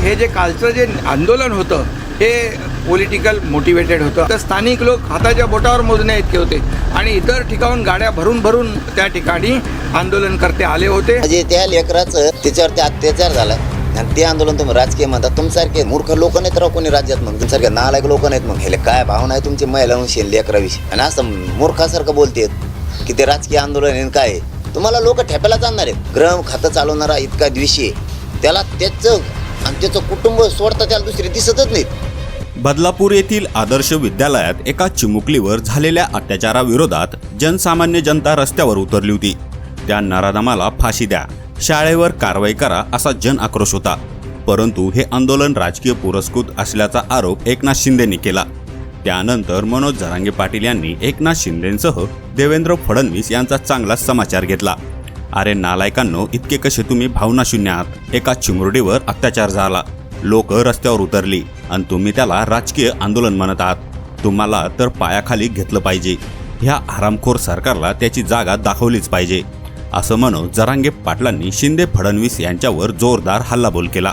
हे जे कालचं जे आंदोलन होतं हे पॉलिटिकल मोटिवेटेड होतं. तर स्थानिक लोक हाताच्या बोटावर मोजण्या इतके होते आणि इतर ठिकाणून गाड्या भरून भरून त्या ठिकाणी आंदोलन करते आले होते. म्हणजे त्या लेकराचं त्याच्यावरती अत्याचार झाला. आणि ते आंदोलन तुम्ही राजकीय म्हणता तुमच्यासारखे मूर्ख लोक नाहीत राव कोणी राज्यात मग. तुमच्यासारखे नालायक लोक नाहीत मग. ह्याला काय भावना आहे तुमची महिलांशी लेकराविषयी? आणि असं मूर्खासारखं बोलतेत की ते राजकीय आंदोलन आहे आणि काय आहे. तुम्हाला लोक ठेपायला चालणार आहेत. ग्रह खातं चालवणारा इतका द्विषी आहे. त्याला त्याचं आणि त्याचं कुटुंब सोडता त्याला दुसरे दिसतच नाहीत. बदलापूर येथील आदर्श विद्यालयात एका चिमुकलीवर झालेल्या अत्याचाराविरोधात जनसामान्य जनता रस्त्यावर उतरली होती. त्या नराधमाला फाशी द्या शाळेवर कारवाई करा असा जन आक्रोश होता. परंतु हे आंदोलन राजकीय पुरस्कृत असल्याचा आरोप एकनाथ शिंदेनी केला. त्यानंतर मनोज जरांगे पाटील यांनी एकनाथ शिंदेंसह देवेंद्र फडणवीस यांचा चांगलाच समाचार घेतला. अरे नालायकांनो इतके कसे तुम्ही भावनाशून्य आहात एका चिमुरडीवर अत्याचार झाला. लोक रस्त्यावर उतरली आणि तुम्ही त्याला राजकीय आंदोलन म्हणत आहात. तुम्हाला तर पायाखाली घेतलं पाहिजे. ह्या आरामखोर सरकारला त्याची जागा दाखवलीच पाहिजे. असं म्हणून जरांगे पाटलांनी शिंदे फडणवीस यांच्यावर जोरदार हल्लाबोल केला.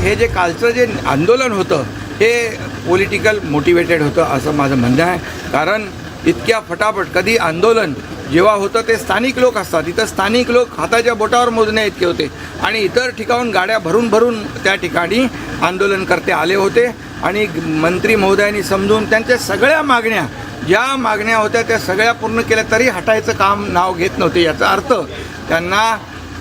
हे जे कालचं जे आंदोलन होतं हे पॉलिटिकल मोटिवेटेड होतं असं माझं म्हणणं आहे. कारण इतक्या फटाफट कधी आंदोलन जेव्हा होतं ते स्थानिक लोक असतात. इथं स्थानिक लोक हाताच्या बोटावर मोजण्या इतके होते. आणि इतर ठिकाणून गाड्या भरून भरून त्या ठिकाणी आंदोलनकर्ते आले होते. आणि मंत्री महोदयांनी समजून त्यांच्या सगळ्या मागण्या ज्या मागण्या होत्या त्या सगळ्या पूर्ण केल्या तरी हटायचं काम नाव घेत नव्हते याचा अर्थ त्यांना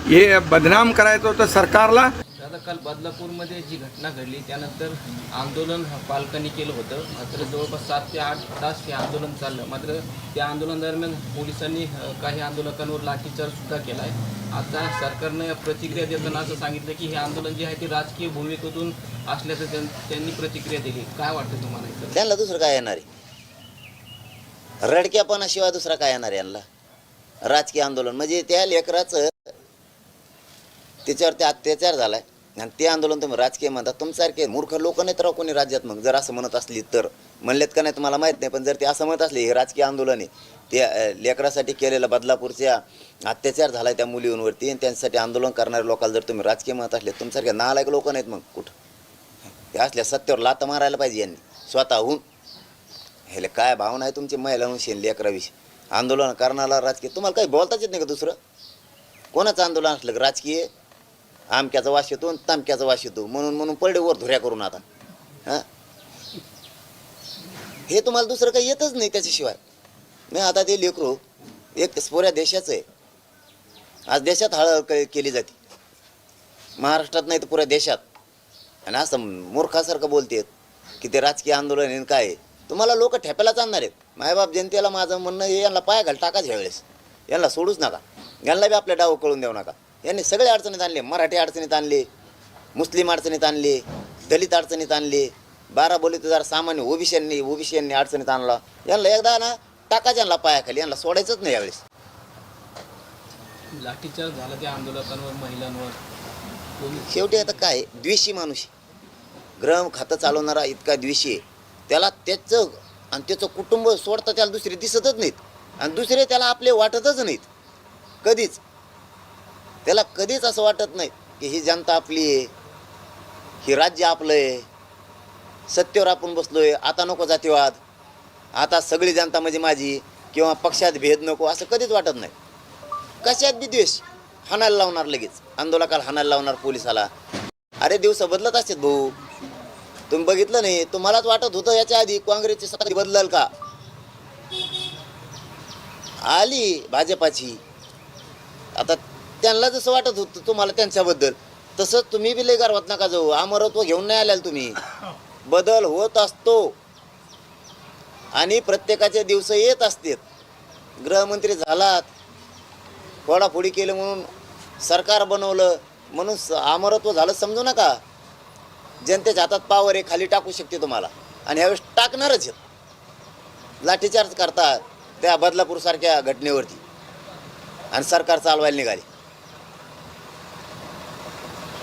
हे बदनाम करायचं होतं सरकारला. आता काल बदलापूरमध्ये जी घटना घडली त्यानंतर आंदोलन पालकांनी केलं होतं. मात्र जवळपास सात ते आठ तास हे आंदोलन चाललं. मात्र त्या आंदोलनादरम्यान पोलिसांनी काही आंदोलकांवर लाठीचारसुद्धा केला आहे आता सरकारनं प्रतिक्रिया देताना असं सांगितलं की हे आंदोलन जे आहे ते राजकीय भूमिकेतून असल्याचं त्यांनी प्रतिक्रिया दिली. काय वाटतं तुम्हाला त्यांना दुसरं काय येणार आहे? रडक्यापणाशिवाय दुसरा काय येणार आहे यांना? राजकीय आंदोलन. म्हणजे त्या लेकराचं त्याच्यावर ते अत्याचार झालाय. आणि ते आंदोलन तुम्ही राजकीय म्हणता तुमच्यासारखे मूर्ख लोक नाहीत राव कोणी राज्यात मग. जर असं म्हणत असली तर. म्हणलेत का नाही तुम्हाला माहीत नाही पण जर ते असं म्हणत असले हे राजकीय आंदोलन आहे. ते लेकरासाठी केलेलं बदलापूरच्या अत्याचार झाला त्या मुलींवरती आणि त्यांच्यासाठी आंदोलन करणाऱ्या लोकांना जर तुम्ही राजकीय म्हणत असले तुमच्यासारखे नालायक लोक नाहीत मग कुठं? ते असल्या सत्यावर लात मारायला पाहिजे यांनी स्वतःहून. ह्याला काय भावना आहे तुमची महिलांविषयी लेकराविषयी? आंदोलन करणारा राजकीय तुम्हाला काही बोलताच येत नाही का दुसरं? कोणाचं आंदोलन असलं राजकीय? आमक्याचा वास येतो आणि तामक्याचा वास येतो. म्हणून म्हणून पडले वर धुऱ्या करून आता. हां? हे तुम्हाला दुसरं काही येतच नाही त्याच्याशिवाय. नाही आता ते लेकरू एक पुऱ्या देशाचं आहे. आज देशात हळद केली जाते. महाराष्ट्रात नाही तर पुऱ्या देशात. आणि असं मूर्खासारखं बोलतेत की ते राजकीय आंदोलन आहे आणि काय आहे. तुम्हाला लोक ठेप्याला चालणार आहेत. मायबाप जनतेला माझं म्हणणं हे यांना पाया घाल टाकाच ह्यावेळेस. यांना सोडूच नका. यांना बी आपल्या डाव कळून देऊ नका. यांनी सगळे अडचणीत आणले. मराठी अडचणीत आणले मुस्लिम अडचणीत आणले दलित अडचणीत आणले बारा बोलीत जरा सामान्य ओबीसीयांनी ओबीसीयांनी अडचणीत आणला. यांना एकदा ना टाकाच यांना पायाखाली यांना सोडायचंच नाही यावेळेस. लाठीचार्ज झाला त्या आंदोलकांवर महिलांवर. शेवटी आता काय? द्वेषी माणूस. ग्रह खातं चालवणारा इतका द्वेषी आहे. त्याला त्याचं आणि त्याचं कुटुंब सोडता त्याला दुसरे दिसतच नाहीत. आणि दुसरे त्याला आपले वाटतच नाहीत. कधीच. त्याला कधीच असं वाटत नाही की ही जनता आपली आहे ही राज्य आपलं आहे. सत्तेवर आपण बसलोय आता नको जातीवाद आता सगळी जनता म्हणजे माझी किंवा पक्षात भेद नको असं कधीच वाटत नाही. कशात बी द्वेष? हाणायला लावणार लगेच. आंदोलकाला हाणायला लावणार पोलिसाला. अरे दिवस बदलत असतात भाऊ. तुम्ही बघितलं नाही तुम्हालाच वाटत होतं याच्या आधी काँग्रेसची सत्ता बदलल का? आली भाजपाची. आता त्यांना जसं वाटत होतं तुम्हाला त्यांच्याबद्दल तसंच तुम्ही बी लय गर्वात नका जाऊ. अमरत्व घेऊन नाही आल्याल तुम्ही. बदल होत असतो. आणि प्रत्येकाचे दिवस येत असतात. गृहमंत्री झालात फोडाफोडी केलं म्हणून सरकार बनवलं म्हणून अमरत्व झालं समजू नका. जनतेच्या हातात पावर आहे खाली टाकू शकते तुम्हाला. आणि ह्यावेळेस टाकणारच आहेत. लाठीचार्ज करतात त्या बदलापूरसारख्या घटनेवरती. आणि सरकार चालवायला निघाली.